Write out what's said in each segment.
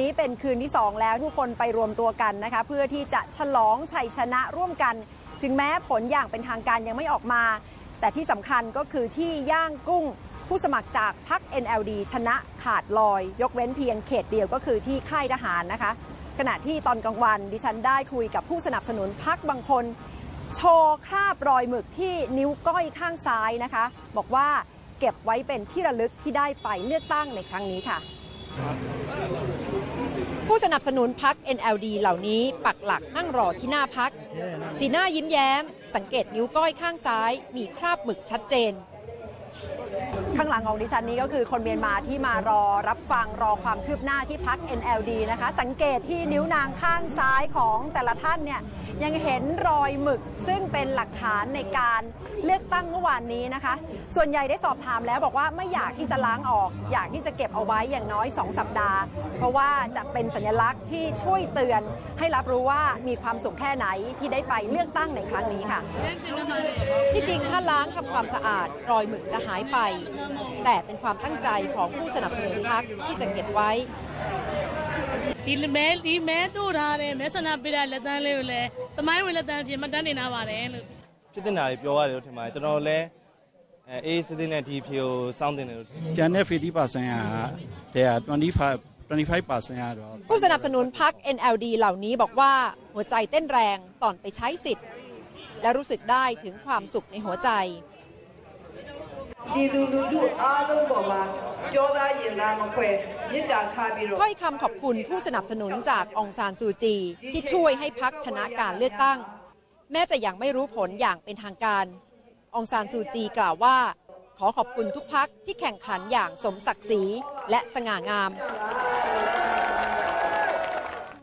นี้เป็นคืนที่ 2 แล้วทุกคนไปรวมตัวกันนะคะ เพื่อที่จะฉลองชัยชนะร่วมกัน ถึงแม้ผลอย่างเป็นทางการยังไม่ออกมา แต่ที่สำคัญก็คือที่ย่างกุ้งผู้สมัครจากพรรค NLD ชนะขาดลอย ยกเว้นเพียงเขตเดียวก็คือที่ค่ายทหารนะคะ ขณะที่ตอนกลางวันดิฉันได้คุยกับผู้สนับสนุนพรรคบางคน โชว์คราบรอยหมึกที่นิ้วก้อยข้างซ้ายนะคะ บอกว่าเก็บไว้เป็นที่ระลึกที่ได้ไปเลือกตั้งในครั้งนี้ค่ะ ผู้สนับสนุนพัก NLD เหล่านี้ปักหลักนั่งรอที่หน้าพัก สีหน้ายิ้มแย้ม สังเกตนิ้วก้อยข้างซ้าย มีคราบหมึกชัดเจน ข้างหลังของดิฉันนี้ก็คือคนเมียนมาที่มารอรับฟังรอความคืบหน้าที่พัก NLD นะคะ สังเกตที่นิ้วนางข้างซ้ายของแต่ละท่านเนี่ยยังเห็นรอยหมึกซึ่งเป็นหลักฐานในการเลือกตั้งเมื่อวานนี้นะคะ ส่วนใหญ่ได้สอบถามแล้วบอกว่าไม่อยากที่จะล้างออก อยากที่จะเก็บเอาไว้อย่างน้อย 2 สัปดาห์ เพราะว่าจะเป็นสัญลักษณ์ที่ช่วยเตือนให้รับรู้ว่ามีความสุขแค่ไหนที่ได้ไปเลือกตั้งในครั้งนี้ค่ะ ที่จริงถ้าล้างทำความสะอาดรอยหมึกจะหายไปแต่เป็นความตั้งใจของผู้สนับสนุนพรรคที่จะเก็บไว้ ဒီမဲဒီမဲတို့ထားတဲ့မဲဆန္ဒပေးတဲ့လက်တန်းလေးကိုလည်းသမိုင်းဝင်လက်တန်းအပြင်မှတ်တမ်းတင်ထားပါတယ်လို့ ဖြစ်တင်တာတွေပြောရတယ်လို့ထင်ပါတယ်ကျွန်တော်လည်းအဲအေးစစ်စစ်နဲ့ဒီဖြိုစောင့်တင်တယ်လို့ ကျန်တဲ့50%ကတဲ့25 25%ကတော့ ผู้สนับสนุนพรรค NLD เหล่านี้บอกว่าหัวใจเต้นแรงตอนไปใช้สิทธิ์ และรู้สึกได้ถึงความสุขในหัวใจ ပြည်သူလူထုအားလုံးပေါ်မှာကြောသားရင်သားမခွဲမြစ်တာထားပြီးတော့ ถ้อยคำขอบคุณผู้สนับสนุนจากองซานซูจี ที่ช่วยให้พักชนะการเลือกตั้ง แม้จะยังไม่รู้ผลอย่างเป็นทางการ องซานซูจีกล่าวว่า ขอขอบคุณทุกพักที่แข่งขันอย่างสมศักดิ์ศรีและสง่างาม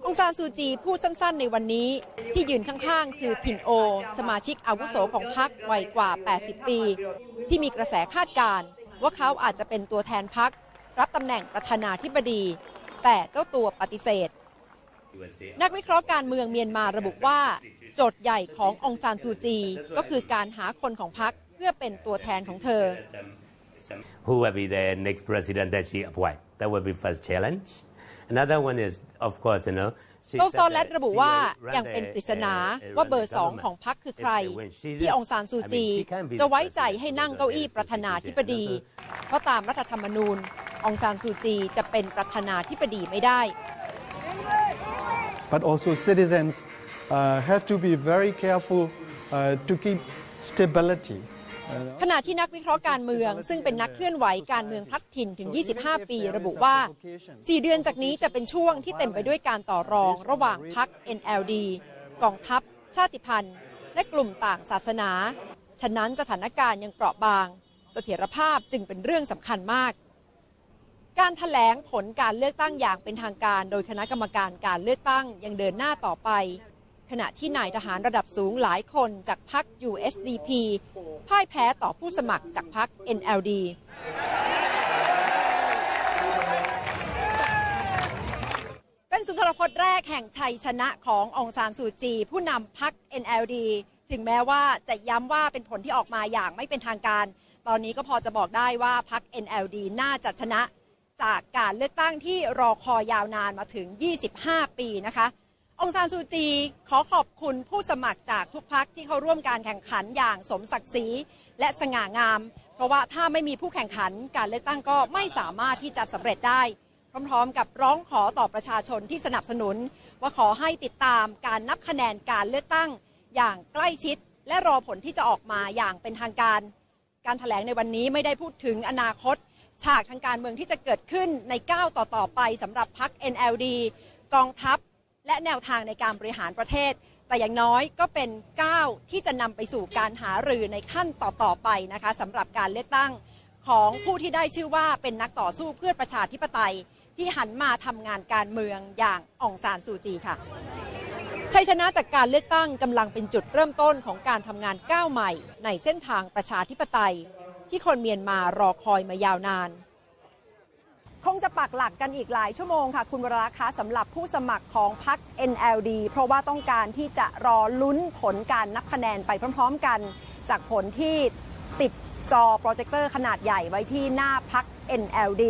องซานซูจีพูดสั้นๆ ในวันนี้ ที่ยืนข้างๆ คือผินโอ สมาชิกอาวุโสของพรรควัยกว่า 80 ปี ที่มีกระแสคาดการณ์ว่าเขาอาจจะเป็นตัวแทนพรรครับตำแหน่งประธานาธิบดี แต่เจ้าตัวปฏิเสธ นักวิเคราะห์การเมืองเมียนมาระบุว่า โจทย์ใหญ่ขององซานซูจี ก็คือการหาคนของพรรคเพื่อเป็นตัวแทนของเธอ who will be the next president that she appoint. That will be first challenge. Another one is, of course, you know. She โต said โซแลต that ระบุ she ว่า will run ยังเป็น the, ปริศนา uh, ว่า run เบอ the ร์สอง government. ของพรรคคือใคร If, uh, when she ที่ does- องซานซู I mean, จี she can be จะ the ไว้ใจ president ให้นั่ง because เก้าอี้ there is ประธานาธิบดี president. เพราะตามรัฐธรรมนูญองซานซูจีจะเป็นประธานาธิบดีไม่ได้ but also citizens uh, have to be very careful uh, to keep stability. ขณะที่นักวิเคราะห์การเมือง ซึ่งเป็นนักเคลื่อนไหวการเมืองพลัดถิ่นถึง 25 ปีระบุว่า 4 เดือนจากนี้จะเป็นช่วงที่เต็มไปด้วยการต่อรองระหว่างพรรค NLD กองทัพ ชาติพันธุ์ และกลุ่มต่างศาสนา ฉะนั้นสถานการณ์ยังเปราะบาง เสถียรภาพจึงเป็นเรื่องสำคัญมาก การถแถลงผลการเลือกตั้งอย่างเป็นทางการ โดยคณะกรรมการการเลือกตั้งยังเดินหน้าต่อไป ขณะที่นายทหารระดับสูงหลายคนจากพรรค USDP พ่ายแพ้ต่อผู้สมัครจากพรรค NLD เป็นสุนทรพจน์แรกแห่งชัยชนะขององซานซูจี ผู้นำพรรค NLD ถึงแม้ว่าจะย้ำว่าเป็นผลที่ออกมาอย่างไม่เป็นทางการ ตอนนี้ก็พอจะบอกได้ว่าพรรค NLD น่าจะชนะ จากการเลือกตั้งที่รอคอยาวนานมาถึง 25 ปีนะคะ องซานซูจีขอขอบคุณผู้สมัครจากทุกพักที่เขาร่วมการแข่งขันอย่างสมศักดิ์ศรีและสง่างาม เพราะว่าถ้าไม่มีผู้แข่งขันการเลือกตั้งก็ไม่สามารถที่จะสำเร็จได้ พร้อมๆ กับร้องขอต่อประชาชนที่สนับสนุน ว่าขอให้ติดตามการนับคะแนนการเลือกตั้ง อย่างใกล้ชิด และรอผลที่จะออกมาอย่างเป็นทางการ การถแถลงในวันนี้ไม่ได้พูดถึงอนาคต ฉากทางการเมืองที่จะเกิดขึ้นในก้าวต่อๆไปสำหรับพรรค NLD กองทัพ และแนวทางในการบริหารประเทศ แต่อย่างน้อยก็เป็นก้าวที่จะนำไปสู่การหารือในขั้นต่อๆไปนะคะสำหรับการเลือกตั้งของผู้ที่ได้ชื่อว่าเป็นนักต่อสู้เพื่อประชาธิปไตย ที่หันมาทำงานการเมืองอย่างองซานซูจีค่ะชัยชนะจากการเลือกตั้งกำลังเป็นจุดเริ่มต้นของการทำงานก้าวใหม่ ในเส้นทางประชาธิปไตย ที่คนเมียนมารอคอยมายาวนาน คงจะปักหลักกันอีกหลายชั่วโมงค่ะ คุณวราคะสำหรับผู้สมัครของพรรค NLD เพราะว่าต้องการที่จะรอลุ้นผลการนับคะแนนไปพร้อม ๆ กัน จากผลที่ติดจอโปรเจคเตอร์ขนาดใหญ่ไว้ที่หน้าพรรค NLD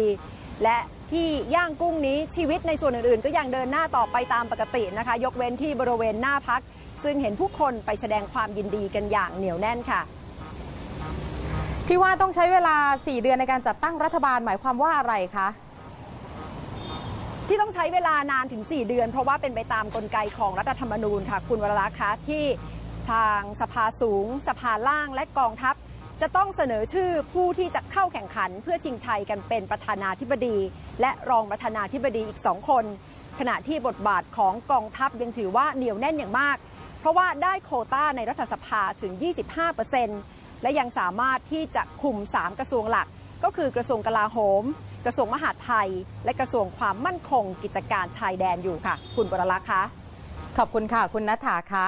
และที่ที่ย่างกุ้งนี้ชีวิตในส่วนอื่นๆ ก็ยังเดินหน้าต่อไปตามปกตินะคะ ยกเว้นที่บริเวณหน้าพัก ซึ่งเห็นผู้คนไปแสดงความยินดีกันอย่างเหนียวแน่นค่ะ ที่ว่าต้องใช้เวลา 4 เดือนในการจัดตั้งรัฐบาลหมายความว่าอะไรคะ ที่ต้องใช้เวลานานถึง 4 เดือน เพราะว่าเป็นไปตามกลไกของรัฐธรรมนูญค่ะ คุณวรลักษณ์คะที่ทางสภาสูง สภาล่างและกองทัพ จะต้องเสนอชื่อผู้ที่จะเข้าแข่งขัน เพื่อชิงชัยกันเป็นประธานาธิบดี และรองประธานาธิบดีอีกสองคน ขณะที่บทบาทของกองทัพยังถือว่าเหนียวแน่นอย่างมาก เพราะว่าได้โควต้าในรัฐสภาถึง 25%และยังสามารถที่จะคุม 3 กระทรวงหลัก ก็คือกระทรวงกลาโหม กระทรวงมหาดไทย และกระทรวงความมั่นคงกิจการชายแดนอยู่ค่ะ คุณวรลักษ์คะขอบคุณค่ะ คุณนัฐาคะ